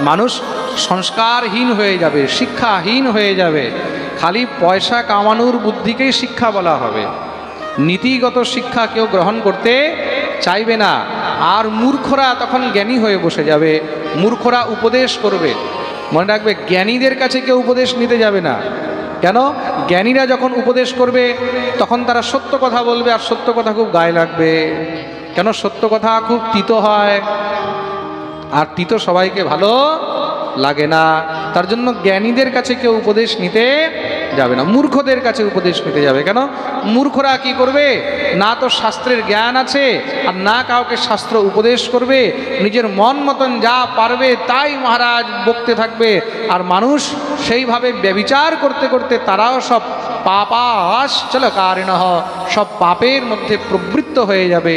মানুষ সংস্কারহীন হয়ে যাবে, শিক্ষাহীন হয়ে যাবে। খালি পয়সা কামানোর বুদ্ধিকেই শিক্ষা বলা হবে। নীতিগত শিক্ষা কেউ গ্রহণ করতে চাইবে না। আর মূর্খরা তখন জ্ঞানী হয়ে বসে যাবে, মূর্খরা উপদেশ করবে। মনে রাখবে, জ্ঞানীদের কাছে কেউ উপদেশ নিতে যাবে না। কেন? জ্ঞানীরা যখন উপদেশ করবে, তখন তারা সত্য কথা বলবে আর সত্য কথা খুব গায়ে লাগবে। কেন? সত্য কথা খুব তিতো হয়। আর তিতো সবাইকে ভালো লাগে না। তার জন্য জ্ঞানীদের কাছে কেউ উপদেশ নিতে যাবে না। মূর্খদের কাছে উপদেশ নিতে যাবে। কেন? মূর্খরা কি করবে? না তো শাস্ত্রের জ্ঞান আছে, আর না কাউকে শাস্ত্র উপদেশ করবে। নিজের মন মতন যা পারবে তাই মহারাজ বকতে থাকবে। আর মানুষ সেইভাবে ব্যবিচার করতে করতে তারাও সব পাপাস চলো কারিণ সব পাপের মধ্যে প্রবৃত্ত হয়ে যাবে।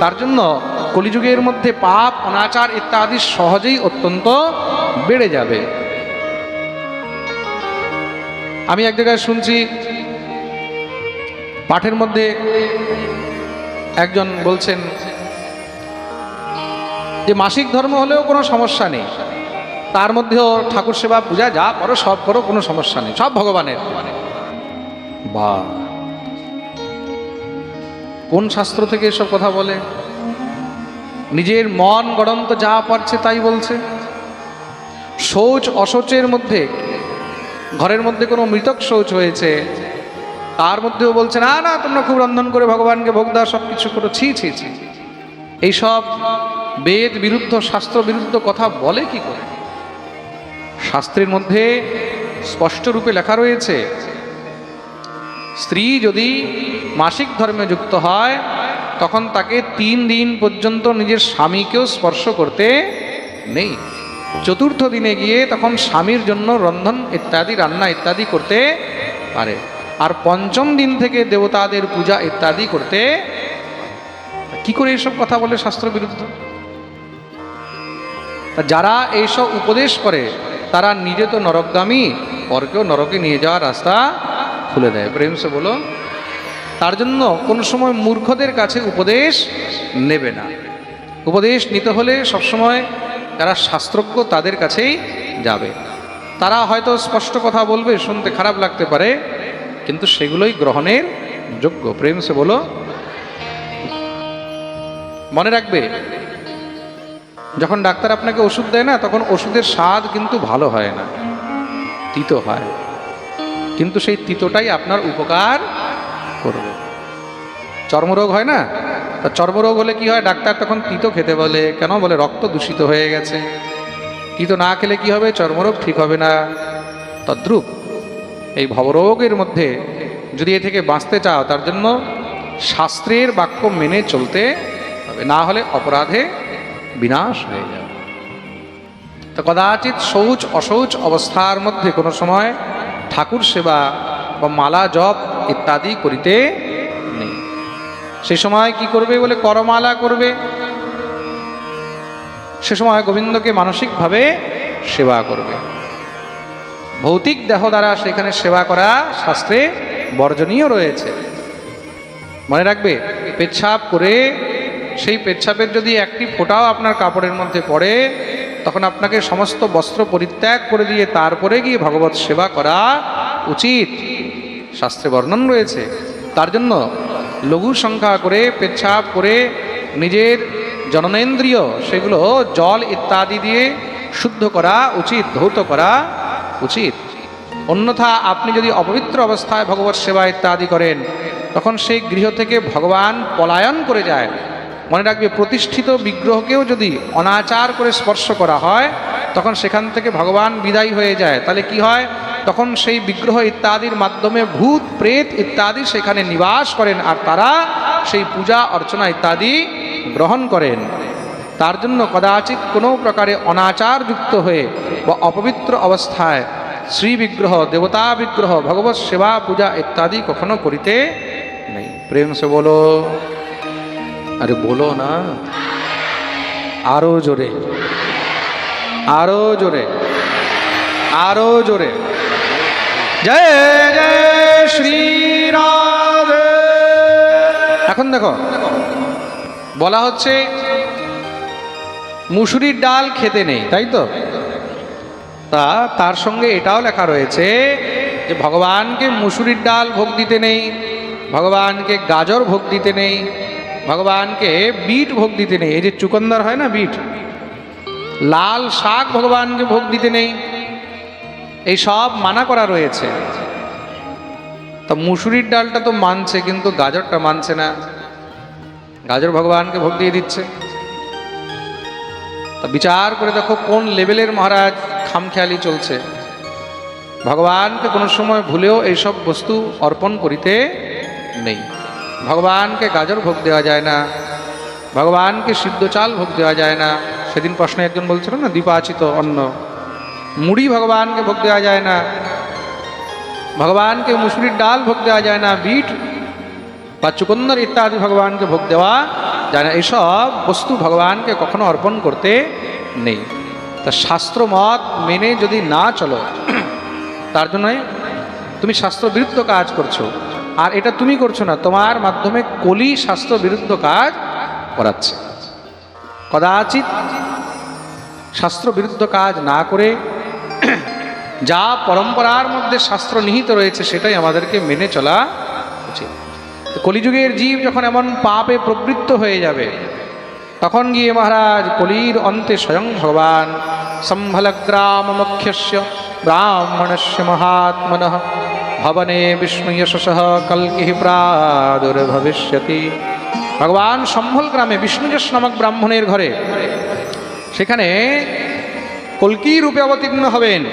তার জন্য কলিযুগের মধ্যে পাপ, অনাচার ইত্যাদি সহজেই অত্যন্ত বেড়ে যাবে। আমি এক জায়গায় শুনছি পাঠের মধ্যে একজন বলছেন যে, মাসিক ধর্ম হলেও কোনো সমস্যা নেই। তার মধ্যেও ঠাকুর সেবা পূজা যা করো, সব করো, কোনো সমস্যা নেই। সব ভগবানের। মানে বা কোন শাস্ত্র থেকে এসব কথা বলে? নিজের মন গড়ন্ত যা পারছে তাই বলছে। শৌচ অশৌচের মধ্যে, ঘরের মধ্যে কোনো মৃতক শৌচ হয়েছে, তার মধ্যেও বলছে, না না, তোমরা খুব রন্ধন করে ভগবানকে ভোগ দাও সব কিছু করো ছি ছি ছি। এইসব বেদ বিরুদ্ধ, শাস্ত্র বিরুদ্ধ কথা বলে কি করে? শাস্ত্রের মধ্যে স্পষ্ট রূপে লেখা রয়েছে, স্ত্রী যদি মাসিক ধর্মে যুক্ত হয়, তখন তাকে তিন দিন পর্যন্ত নিজের স্বামীকেও স্পর্শ করতে নেই। চতুর্থ দিনে গিয়ে তখন স্বামীর জন্য রন্ধন ইত্যাদি, রান্না ইত্যাদি করতে পারে। আর পঞ্চম দিন থেকে দেবতাদের পূজা ইত্যাদি করতে কি করে এসব কথা বলে শাস্ত্র বিরুদ্ধ যারা এইসব উপদেশ করে, তারা নিজে তো নরকগামী, পরকেও নরকে নিয়ে যাওয়ার রাস্তা খুলে দেয়। প্রেম সে বলো তার জন্য কোন সময় মূর্খদের কাছে উপদেশ নেবে না। উপদেশ নিতে হলে সবসময় যারা শাস্ত্রজ্ঞ তাদের কাছেই যাবে। তারা হয়তো স্পষ্ট কথা বলবে, শুনতে খারাপ লাগতে পারে, কিন্তু সেগুলোই গ্রহণের যোগ্য। প্রেম সে বলো, মনে রাখবে, যখন ডাক্তার আপনাকে ওষুধ দেয় না, তখন ওষুধের স্বাদ কিন্তু ভালো হয় না, তিতো হয়। কিন্তু সেই তিতোটাই আপনার উপকার করবে। চর্মরোগ হয় না? তা চর্মরোগ হলে কি হয়? ডাক্তার তখন তিতো খেতে বলে। কেন? বলে রক্ত দূষিত হয়ে গেছে। তিতো না খেলে কি হবে? চর্মরোগ ঠিক হবে না। তদ্রূপ এই ভবরোগের মধ্যে যদি এ থেকে বাঁচতে চাও, তার জন্য শাস্ত্রের বাক্য মেনে চলতে হবে। না হলে অপরাধে বিনাশ হয়ে যাবে। তো কদাচিৎ শৌচ, অশৌচ অবস্থার মধ্যে কোনো সময় ঠাকুর সেবা বা মালা জপ ইত্যাদি করিতে নেই। সে সময় কি করবে বলে করমালা করবে? সে সময় গোবিন্দকে মানসিকভাবে সেবা করবে। ভৌতিক দেহ দ্বারা সেখানে সেবা করা শাস্ত্রে বর্জনীয় রয়েছে। মনে রাখবে, পেচ্ছাপ করে সেই পেচ্ছাপের যদি একটি ফোঁটাও আপনার কাপড়ের মধ্যে পড়ে, তখন আপনাকে সমস্ত বস্ত্র পরিত্যাগ করে দিয়ে তারপরে গিয়ে ভগবত সেবা করা উচিত। শাস্ত্রে বর্ণন রয়েছে। তার জন্য লঘু সংখ্যা করে, পেচ্ছাপ করে, নিজের জননেন্দ্রিয় সেগুলো জল ইত্যাদি দিয়ে শুদ্ধ করা উচিত, ধৌত করা উচিত। অন্যথা আপনি যদি অপবিত্র অবস্থায় ভগবত সেবা ইত্যাদি করেন, তখন সেই গৃহ থেকে ভগবান পলায়ন করে যায়। মনে রাখবে, প্রতিষ্ঠিত বিগ্রহকেও যদি অনাচার করে স্পর্শ করা হয়, তখন সেখান থেকে ভগবান বিদায়ী হয়ে যায়। তাহলে কি হয়? তখন সেই বিগ্রহ ইত্যাদির মাধ্যমে ভূত, প্রেত ইত্যাদি সেখানে নিবাস করেন আর তারা সেই পূজা, অর্চনা ইত্যাদি গ্রহণ করেন। তার জন্য কদাচিৎ কোনো প্রকারে অনাচার যুক্ত হয়ে বা অপবিত্র অবস্থায় শ্রী বিগ্রহ, দেবতা বিগ্রহ, ভগবত সেবা, পূজা ইত্যাদি কখনো করিতে নেই। প্রেম সে বলো, আরে বলো না। আরও জোরে আরও জোরে আরও জোরে। জয় জয় শ্রী রাধে। এখন দেখো, বলা হচ্ছে মুসুরির ডাল খেতে নেই, তাই তো? তা তার সঙ্গে এটাও লেখা রয়েছে যে ভগবানকে মুসুরির ডাল ভোগ দিতে নেই, ভগবানকে গাজর ভোগ দিতে নেই, ভগবানকে বিট ভোগ দিতে নেই। এই যে চুকন্দর হয় না বিট? লাল শাক ভগবানকে ভোগ দিতে নেই। এই সব মানা করা রয়েছে। তা মুসুরির ডালটা তো মানছে, কিন্তু গাজরটা মানছে না। গাজর ভগবানকে ভোগ দিয়ে দিচ্ছে। তা বিচার করে দেখো কোন লেভেলের মহারাজ খামখেয়ালি চলছে। ভগবানকে কোনো সময় ভুলেও এইসব বস্তু অর্পণ করিতে নেই। ভগবানকে গাজর ভোগ দেওয়া যায় না। ভগবানকে সিদ্ধ চাল ভোগ দেওয়া যায় না। সেদিন প্রশ্নে একজন বলছিল না দীপাচিত অন্ন। মুড়ি ভগবানকে ভোগ দেওয়া যায় না। ভগবানকে মুসুরির ডাল ভোগ দেওয়া যায় না, বিট বা চুকন্দর ইত্যাদি ভগবানকে ভোগ দেওয়া যায় না। এসব বস্তু ভগবানকে কখনো অর্পণ করতে নেই। তা শাস্ত্র মত মেনে যদি না চলো, তার জন্যই তুমি শাস্ত্র বিরুদ্ধ কাজ করছ। আর এটা তুমি করছ না, তোমার মাধ্যমে কলি শাস্ত্র বিরুদ্ধ কাজ করাচ্ছে। কদাচিৎ শাস্ত্র বিরুদ্ধ কাজ না করে যা পরম্পরার মধ্যে শাস্ত্র নিহিত রয়েছে, সেটাই আমাদেরকে মেনে চলা উচিত। কলিযুগের জীব যখন এমন পাপে প্রবৃত্ত হয়ে যাবে, তখন গিয়ে মহারাজ কলির অন্তে স্বয়ং ভগবান সম্ভলগ্রাম মুখ্যস্য ব্রাহ্মণস্য মহাত্মন, ভবনে বিষ্ণু যশস, কল্কি প্রাদুর্ভবিষ্যতি। ভগবান সম্ভল গ্রামে বিষ্ণুযশ নামক ব্রাহ্মণের ঘরে, সেখানে কল্কি রূপে অবতীর্ণ হবেন।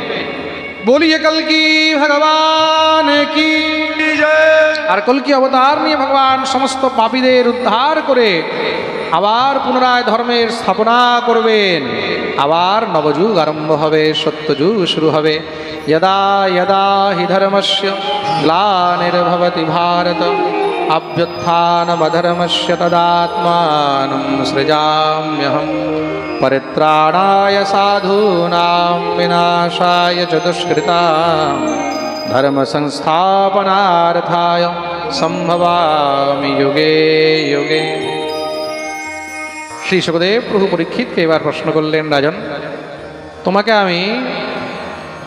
বলিয়ে কল্কি ভগবান কি? আর কল্কি অবতার নিয়ে ভগবান সমস্ত পাপীদের উদ্ধার করে আবার পুনরায় ধর্মের স্থাপনা করবেন। আবার নবযুগ আরম্ভ হবে, সত্যযুগ শুরু হবে। যদা যদা হি ধর্মস্য গ্লানির্ভবতি ভারত अभ्युत्थानमधर्मस्य तदात्मानं सृजाम्यहं परित्राणाय साधूनां विनाशाय च दुष्कृता धर्मसंस्थापनार्थाय সম্ভবামি যুগে যুগে শ্রী সুখদেব প্রভু পরীক্ষিতকে এবার প্রশ্ন করলেন, রাজন, তোমাকে আমি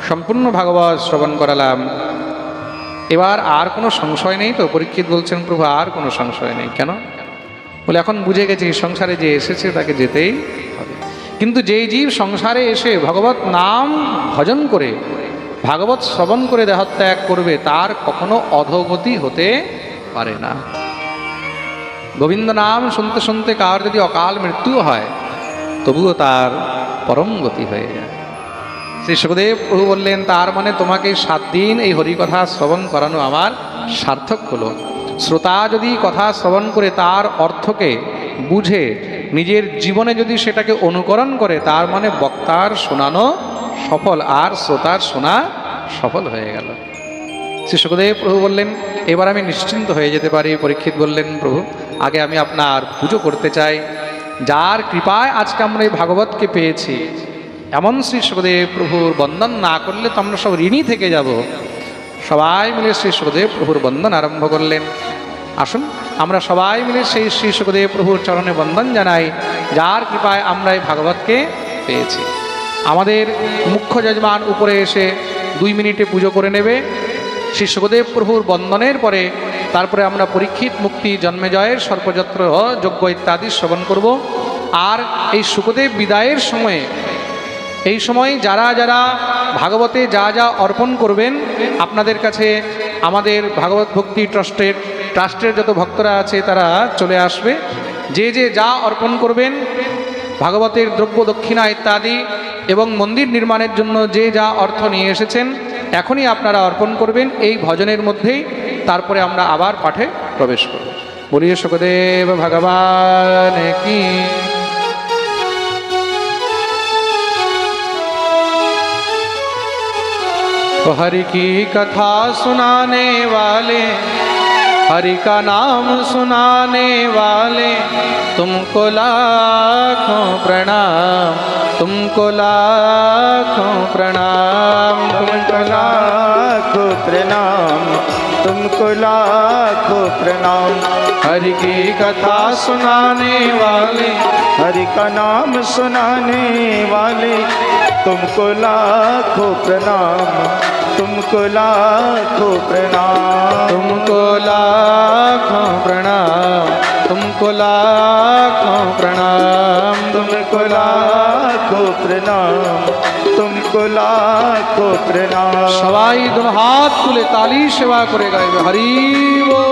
সম্পূর্ণ ভাগবত শ্রবণ করালাম। এবার আর কোনো সংশয় নেই তো? পরীক্ষিত বলছেন, প্রভু, আর কোনো সংশয় নেই। কেন? বলে, এখন বুঝে গেছি, এই সংসারে যে এসেছে, তাকে যেতেই হবে। কিন্তু যেই জীব সংসারে এসে ভগবত নাম ভজন করে, ভাগবত শ্রবণ করে দেহত্যাগ করবে, তার কখনো অধোগতি হতে পারে না। গোবিন্দ নাম শুনতে শুনতে কার যদি অকাল মৃত্যু হয়, তবুও তার পরম গতি হয়ে যায়। শ্রী সুখদেব প্রভু বললেন, তার মানে তোমাকে সাত দিন এই হরিকথা শ্রবণ করানো আমার সার্থক হলো। শ্রোতা যদি কথা শ্রবণ করে তার অর্থকে বুঝে, নিজের জীবনে যদি সেটাকে অনুকরণ করে, তার মানে বক্তার শোনানো সফল আর শ্রোতার শোনা সফল হয়ে গেল। শ্রী সুখদেব প্রভু বললেন, এবার আমি নিশ্চিন্ত হয়ে যেতে পারি। পরীক্ষিত বললেন, প্রভু, আগে আমি আপনার পুজো করতে চাই। যার কৃপায় আজকে আমরা এই ভাগবতকে পেয়েছি এমন শ্রী সুখদেব প্রভুর বন্দন না করলে তো আমরা সব ঋণী থেকে যাব। সবাই মিলে শ্রী সুখদেব প্রভুর বন্দন আরম্ভ করলেন। আসুন, আমরা সবাই মিলে সেই শ্রী সুখদেব প্রভুর চরণে বন্দন জানাই, যার কৃপায় আমরা এই ভাগবতকে পেয়েছি। আমাদের মুখ্য যজমান উপরে এসে দুই মিনিটে পুজো করে নেবে। শ্রী সুখদেব প্রভুর বন্দনের পরে তারপরে আমরা পরীক্ষিত, মুক্তি জন্মেজয়ের সর্পযত্র যজ্ঞ ইত্যাদি শ্রবণ করব। আর এই সুখদেব বিদায়ের সময়ে এই সময় যারা যারা ভাগবতে যা যা অর্পণ করবেন, আপনাদের কাছে আমাদের ভাগবত ভক্তি ট্রাস্টের ট্রাস্টের যত ভক্তরা আছে তারা চলে আসবে। যে যে যা অর্পণ করবেন, ভাগবতের দ্রব্য দক্ষিণা ইত্যাদি এবং মন্দির নির্মাণের জন্য যে যা অর্থ নিয়ে এসেছেন, এখনই আপনারা অর্পণ করবেন। এই ভজনের মধ্যেই তারপরে আমরা আবার পাঠে প্রবেশ করব। বলিয়ে সুখদেব ভগবান কি हरि की कथा सुनाने वाले हरि का नाम सुनाने वाले तुमको लाखों प्रणाम तुमको लाखों प्रणाम तुमको लाखों प्रणाम तुमको लाखों प्रणाम। हरि की कथा सुनाने वाले हरि का नाम सुनाने वाले तुमको लाखों प्रणाम तुमको लाखों प्रणाम। तुमको लाखों प्रणाम तुमको लाखों प्रणाम। तुमको लाखों प्रणाम तुमको लाखों प्रणाम। सवाई दो हाथ तुले ताली सेवा करेगा। हरी वो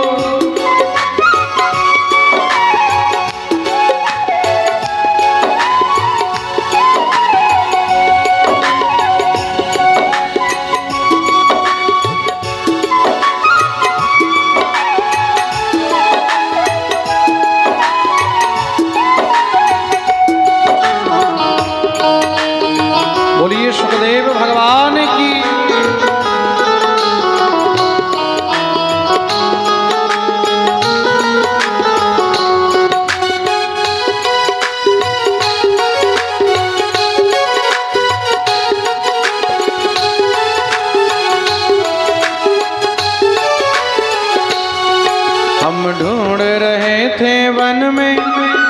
थे वन में,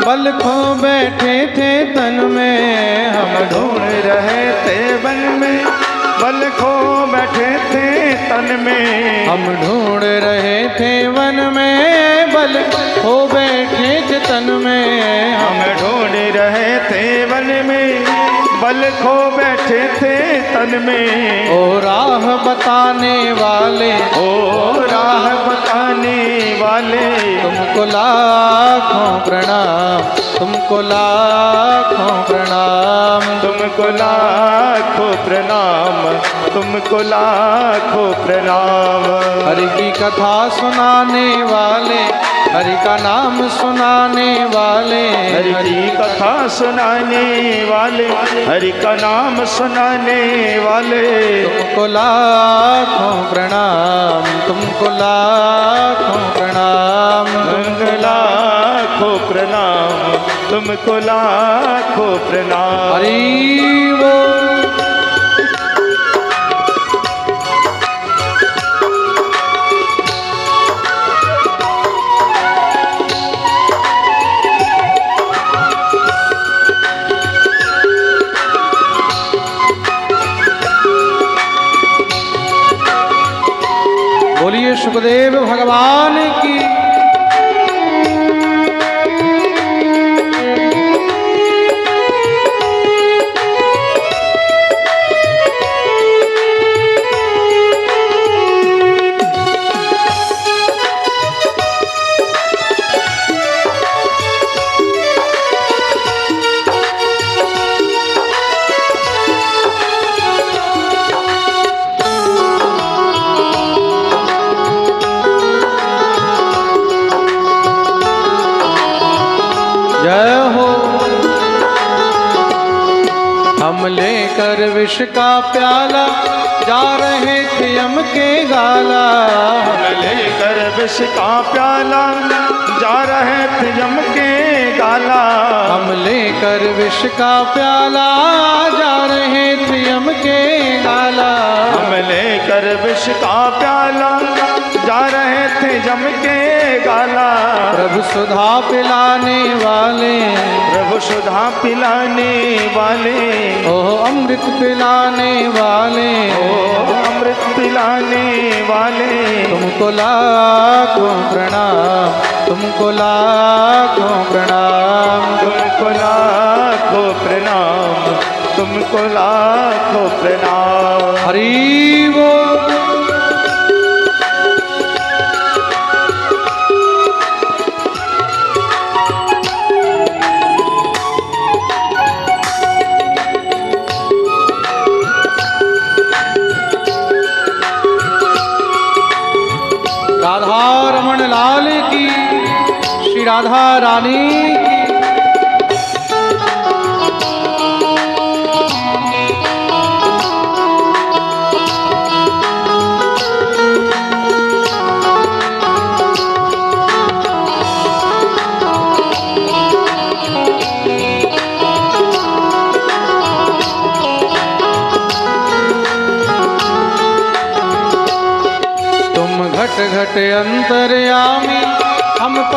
बल खो बैठे थे तन में। हम ढूंढ रहे थे वन में, बल खो बैठे थे तन में। हम ढूंढ रहे थे वन में, बल खो बैठे थे तन में। हम ढूंढ रहे थे वन बल खो बैठे थे तन में। ओ राह बताने वाले ओ राह बताने वाले। तुमको लाखों प्रणाम तुमको लाखों प्रणाम। तुमको लाखों प्रणाम। तुमको लाखों प्रणाम। हरि की कथा सुनाने वाले हरि का नाम सुनाने वाले। हरि की कथा सुनाने वाले हरि का नाम सुनाने वाले। तुमको लाखों प्रणाम तुमको लाखों प्रणाम। लाखों प्रणाम तुमको लाखों प्रणाम। हरि बोल। लेकर विष का प्याला जा रहे थे यम के गाला। हम लेकर विष का प्याला जा रहे थे यम के गाला। हम लेकर विष का प्याला जा रहे थे यम के गाला। हम लेकर विष का प्याला जा रहे थे जम के गाला प्रभु सुधा पिलाने वाले। प्रभु सुधा पिलाने वाले। ओ अमृत पिलाने वाले। ओ अमृत पिलाने वाले। तुमको लाखों प्रणाम तुमको लाखों प्रणाम। तुमको लाखों प्रणाम तुमको लाखों प्रणाम। हरि बोल। श्री राधा रानी। घट घट अंतर्यामी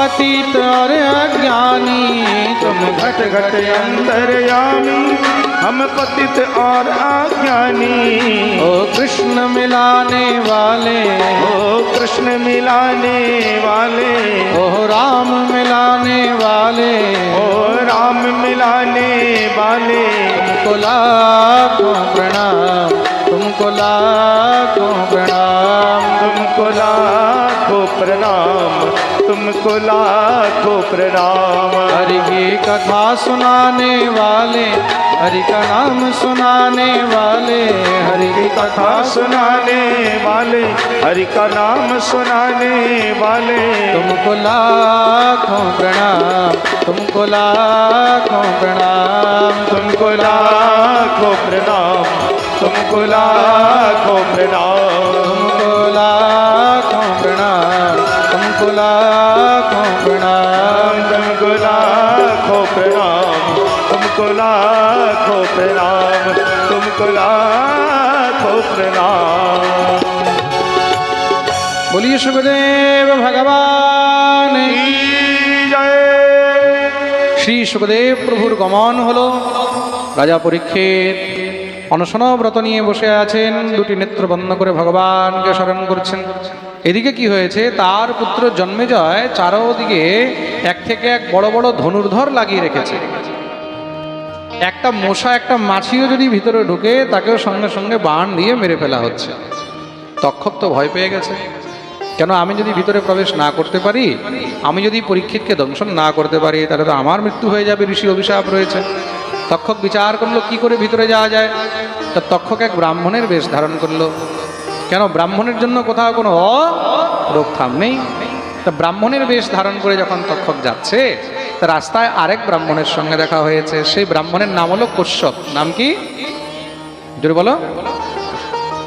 पतित और अज्ञानी। तुम घट घट अंतरयामी हम पतित और अज्ञानी। ओ कृष्ण मिलाने वाले ओ कृष्ण मिलाने वाले। ओ राम मिलाने वाले ओ राम मिलाने वाले। तुमको लाखों प्रणाम तुमको लाखों प्रणाम। तुमको लाखों प्रणाम। तुमको लाखों प्रणाम। हरि की कथा सुनाने वाले हरि का नाम सुनाने वाले हरि की कथा सुनाने वाले हरि का नाम सुनाने वाले। तुमको लाखों प्रणाम तुमको लाखों प्रणाम तुमको लाखों प्रणाम तुमको लाखों प्रणाम। तुमको लाखों तुमको लाखों प्रणाम तुमको लाखों प्रणाम तुमको लाखों प्रणाम तुमको लाखों प्रणाम बोलिए सुखदेव भगवान की जय শ্রী সুখদেব প্রভুর গমন হলো রাজা পরীক্ষিত অনশনব্রত নিয়ে বসে আছেন দুটি নেত্র বন্ধ করে ভগবানকে স্মরণ করছেন এদিকে কি হয়েছে? তার পুত্র জন্মেজয় চারোদিকে এক থেকে এক বড় বড় ধনুর্ধর লাগিয়ে রেখেছে। একটা মশা, একটা মাছিও যদি ভিতরে ঢুকে, তাকেও সঙ্গে সঙ্গে বাণ দিয়ে মেরে ফেলা হচ্ছে। তক্ষক তো ভয় পেয়ে গেছে। কেন আমি যদি ভিতরে প্রবেশ না করতে পারি? আমি যদি পরীক্ষিতকে দংশন না করতে পারি, তাহলে তো আমার মৃত্যু হয়ে যাবে, ঋষি অভিশাপ রয়েছে। তক্ষক বিচার করল, কি করে ভিতরে যাওয়া যায়? তা তক্ষক এক ব্রাহ্মণের বেশ ধারণ করল। কেন ব্রাহ্মণের জন্য কোথাও কোনো রোগথাম নেই? তা ব্রাহ্মণের বেশ ধারণ করে যখন তক্ষক যাচ্ছে, তা রাস্তায় আরেক ব্রাহ্মণের সঙ্গে দেখা হয়েছে। সেই ব্রাহ্মণের নাম হলো কশ্যপ নাম কি? জোরে বলো।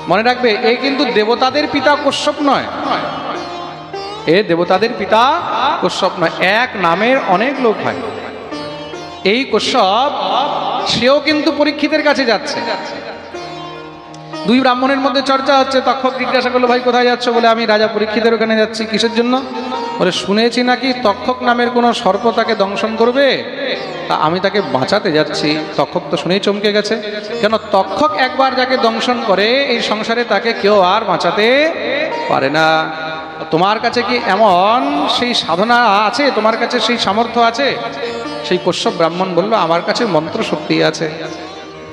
মনে রাখবে, এ কিন্তু দেবতাদের পিতা কশ্যপ নয়। এ দেবতাদের পিতা কশ্যপ নয়। এক নামের অনেক লোক হয়। এই কশ্যপ সেও কিন্তু পরীক্ষিতের কাছে যাচ্ছে। দুই ব্রাহ্মণের মধ্যে চর্চা হচ্ছে তক্ষক জিজ্ঞাসা করল, ভাই, কোথায় যাচ্ছ? বলে, আমি রাজা পরীক্ষিতের ওখানে যাচ্ছি, কিসের জন্য? বলে, শুনেছি নাকি তক্ষক নামের কোনো সর্প তাকে দংশন করবে? তা আমি তাকে বাঁচাতে যাচ্ছি, তক্ষক তো শুনেই চমকে গেছে। কেন, তক্ষক একবার যাকে দংশন করে, এই সংসারে তাকে কেউ আর বাঁচাতে পারে না। তোমার কাছে কি এমন সেই সাধনা আছে? তোমার কাছে সেই সামর্থ্য আছে? সেই কশ্যপ ব্রাহ্মণ বলল, আমার কাছে মন্ত্র শক্তি আছে।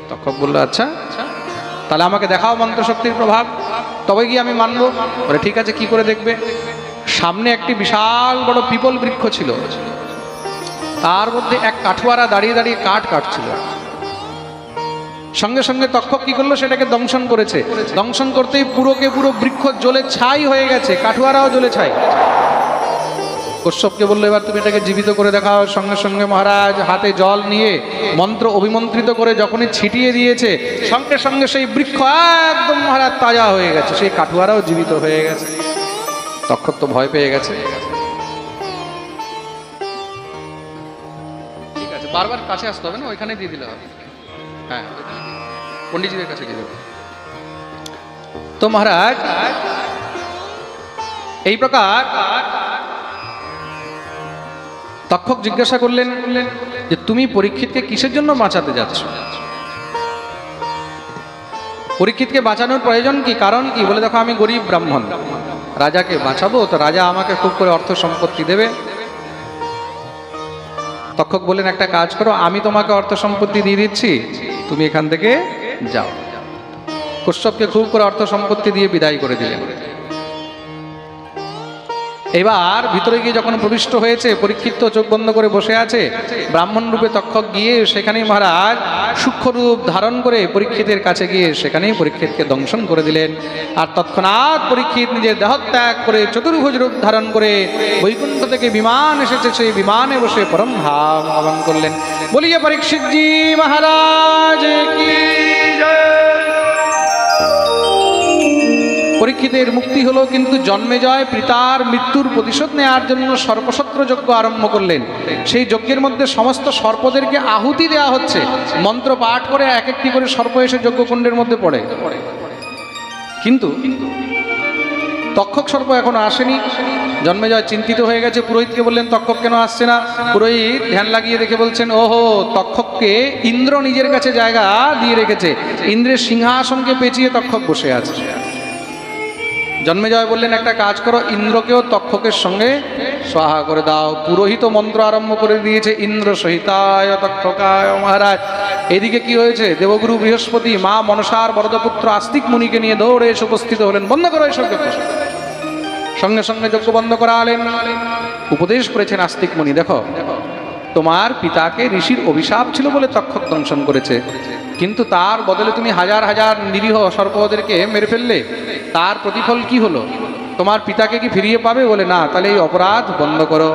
তক্ষক বলল আচ্ছা তাহলে আমাকে দেখাও মন্ত্রশক্তির প্রভাব। তবে গিয়ে আমি মানব। বলে, ঠিক আছে, কি করে দেখবে? সামনে একটি বিশাল বড় পিপল বৃক্ষ ছিল। তার মধ্যে এক কাঠুয়ারা দাঁড়িয়ে দাঁড়িয়ে কাঠ কাটছিল। সঙ্গে সঙ্গে তক্ষক কি করল? সেটাকে দংশন করেছে। দংশন করতেই পুরোকে পুরো বৃক্ষ জ্বলে ছাই হয়ে গেছে। কাঠুয়ারাও জ্বলে ছাই। কশ্যপকে বলল, এবার তুমি এটাকে জীবিত করে দেখাও। সঙ্গে সঙ্গে মহারাজ হাতে জল নিয়ে মন্ত্র অভিমন্ত্রিত করে যখনই ছিটিয়ে দিয়েছে, সঙ্গে সঙ্গে সেই বৃক্ষ একদম মহারাজ তাজা হয়ে গেছে। সেই কাঠুয়ারাও জীবিত হয়ে গেছে। তক্ষক তো ভয় পেয়ে গেছে। ঠিক আছে, বারবার কাছে আসতে হবে না ওইখানে দিয়ে দিলে হবে। হ্যাঁ পণ্ডিতজিদের কাছে দেবো। তো মহারাজ, এই প্রকার তক্ষক জিজ্ঞাসা করলেন, যে তুমি পরীক্ষিতকে কিসের জন্য বাঁচাতে যাচ্ছ? পরীক্ষিতকে বাঁচানোর প্রয়োজন কি? কারণ কি? বলে, দেখো, আমি গরিব ব্রাহ্মণ। রাজাকে বাঁচাবো? তো রাজা আমাকে খুব করে অর্থ সম্পত্তি দেবে। তক্ষক বললেন, একটা কাজ করো, আমি তোমাকে অর্থ সম্পত্তি দিয়ে দিচ্ছি, তুমি এখান থেকে যাও। কশ্যপকে খুব করে অর্থ সম্পত্তি দিয়ে বিদায় করে দিলেন। এবার ভিতরে গিয়ে যখন প্রবিষ্ট হয়েছে, পরীক্ষিত চোখ বন্ধ করে বসে আছে, ব্রাহ্মণ রূপে তক্ষক গিয়ে সেখানেই মহারাজ সূক্ষ্ম রূপ ধারণ করে পরীক্ষিতের কাছে গিয়ে সেখানেই পরীক্ষিতকে দংশন করে দিলেন। আর তৎক্ষণাৎ পরীক্ষিত নিজের দেহত্যাগ করে চতুর্ভুজ রূপ ধারণ করে বৈকুণ্ঠ থেকে বিমান এসেছে, সেই বিমানে বসে পরম ধাম আগমন করলেন। বলিয়ে পরীক্ষিতজি, মহারাজ পরীক্ষিতের মুক্তি হলো কিন্তু জন্মেজয় পিতার মৃত্যুর প্রতিশোধ নেওয়ার জন্য সর্পসত্র যজ্ঞ আরম্ভ করলেন। সেই যজ্ঞের মধ্যে সমস্ত সর্পদেরকে আহুতি দেওয়া হচ্ছে। মন্ত্র পাঠ করে এক একটি করে সর্প এসে যজ্ঞকুণ্ডের মধ্যে পড়ে। কিন্তু তক্ষক সর্প এখনও আসেনি। জন্মে জন্মেজয় চিন্তিত হয়ে গেছে। পুরোহিতকে বললেন, তক্ষক কেন আসছে না? পুরোহিত ধ্যান লাগিয়ে দেখে বলছেন, ওহো, তক্ষককে ইন্দ্র নিজের কাছে জায়গা দিয়ে রেখেছে। ইন্দ্রের সিংহাসনকে পেঁচিয়ে তক্ষক বসে আছে। জন্মেজয় বললেন, একটা কাজ করো, ইন্দ্রকেও তক্ষকের সঙ্গে সহা করে দাও। পুরোহিত মন্ত্র আরম্ভ করে দিয়েছে, ইন্দ্র সহিতায় তক্ষকায় মহারাজ এদিকে কি হয়েছে? দেবগুরু বৃহস্পতি, মা মনসার বরদপুত্র আস্তিক মুনিকে নিয়ে দৌড়ে এসে উপস্থিত হলেন। বন্ধ করো এসব সঙ্গে সঙ্গে যজ্ঞ বন্ধ করালেন। উপদেশ করেছেন আস্তিক মুনি, দেখো, তোমার পিতাকে ঋষির অভিশাপ ছিল বলে তক্ষক দংশন করেছে। কিন্তু তার বদলে তুমি হাজার হাজার নিরীহ সর্পদেরকে মেরে ফেললে, তার প্রতিফল কি হলো? তোমার পিতাকে কি ফিরিয়ে পাবে? বলে, না, তাহলে এই অপরাধ বন্ধ করো।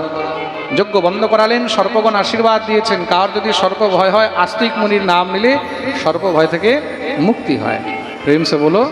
যজ্ঞ বন্ধ করালেন, সর্পগণ আশীর্বাদ দিয়েছেন। কার যদি সর্প ভয় হয়, আস্তিক মুনির নাম নিলে সর্প ভয় থেকে মুক্তি হয়। প্রেম সে বলো